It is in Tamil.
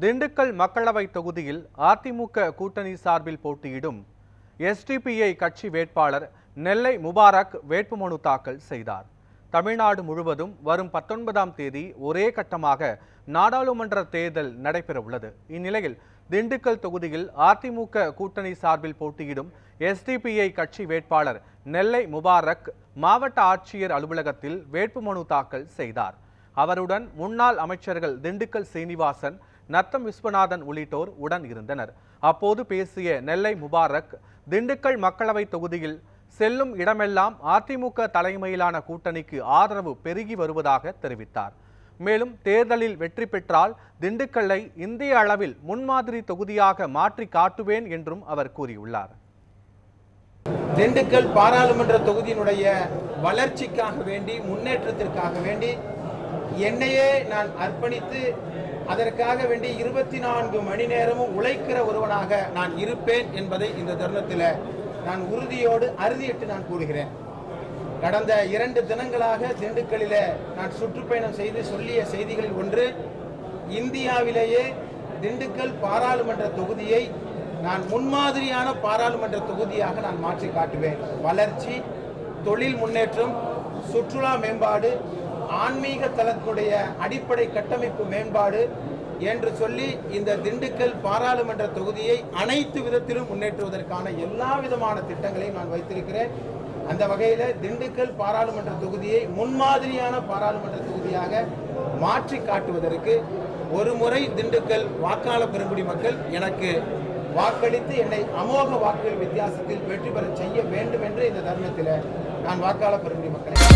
திண்டுக்கல் மக்களவை தொகுதியில் அதிமுக கூட்டணி சார்பில் போட்டியிடும் எஸ்டிபிஐ கட்சி வேட்பாளர் நெல்லை முபாரக் வேட்புமனு தாக்கல் செய்தார். தமிழ்நாடு முழுவதும் வரும் பத்தொன்பதாம் தேதி ஒரே கட்டமாக நாடாளுமன்ற தேர்தல் நடைபெறவுள்ளது. இந்நிலையில் திண்டுக்கல் தொகுதியில் அதிமுக கூட்டணி சார்பில் போட்டியிடும் எஸ்டிபிஐ கட்சி வேட்பாளர் நெல்லை முபாரக் மாவட்ட ஆட்சியர் அலுவலகத்தில் வேட்புமனு தாக்கல் செய்தார். அவருடன் முன்னாள் அமைச்சர்கள் திண்டுக்கல் சீனிவாசன் நத்தம் விஸ்வநாதன் உள்ளிட்டோர் உடன் இருந்தனர். அப்போது பேசிய நெல்லை முபாரக் திண்டுக்கல் மக்களவை தொகுதியில் செல்லும் இடமெல்லாம் அதிமுக தலைமையிலான கூட்டணிக்கு ஆதரவு பெருகி வருவதாக தெரிவித்தார். மேலும் தேர்தலில் வெற்றி பெற்றால் திண்டுக்கல்லை இந்திய அளவில் முன்மாதிரி தொகுதியாக மாற்றி காட்டுவேன் என்றும் அவர் கூறியுள்ளார். திண்டுக்கல் பாராளுமன்ற தொகுதியினுடைய வளர்ச்சிக்காக வேண்டி முன்னேற்றத்திற்காக வேண்டி என்னையே நான் அர்ப்பணித்து அதற்காக வேண்டி இருபத்தி நான்கு மணி நேரமும் உழைக்கிற ஒருவனாக நான் இருப்பேன் என்பதை இந்த தருணத்தில் நான் உறுதியோடு அறுதியிட்டு நான் கூறுகிறேன். கடந்த இரண்டு தினங்களாக திண்டுக்கல்லில் நான் சுற்றுப்பயணம் செய்து சொல்லிய செய்திகளில் ஒன்று இந்தியாவிலேயே திண்டுக்கல் பாராளுமன்ற தொகுதியை நான் முன்மாதிரியான பாராளுமன்ற தொகுதியாக நான் மாற்றி காட்டுவேன். வளர்ச்சி தொழில் முன்னேற்றம் சுற்றுலா மேம்பாடு ஆன்மீக தளத்துடைய அடிப்படை கட்டமைப்பு மேம்பாடு என்று சொல்லி இந்த திண்டுக்கல் பாராளுமன்ற தொகுதியை அனைத்து விதத்திலும் முன்னேற்றுவதற்கான எல்லா விதமான திட்டங்களையும் நான் வைத்திருக்கிறேன். அந்த வகையில் திண்டுக்கல் பாராளுமன்ற தொகுதியை முன்மாதிரியான பாராளுமன்ற தொகுதியாக மாற்றி காட்டுவதற்கு ஒரு முறை திண்டுக்கல் வாக்காளர் பெருங்குடி மக்கள் எனக்கு வாக்களித்து என்னை அமோக வாக்குகள் வித்தியாசத்தில் வெற்றி பெற செய்ய வேண்டும் என்று இந்த தருணத்தில் நான் வாக்காளர் பெருங்குடி மக்களை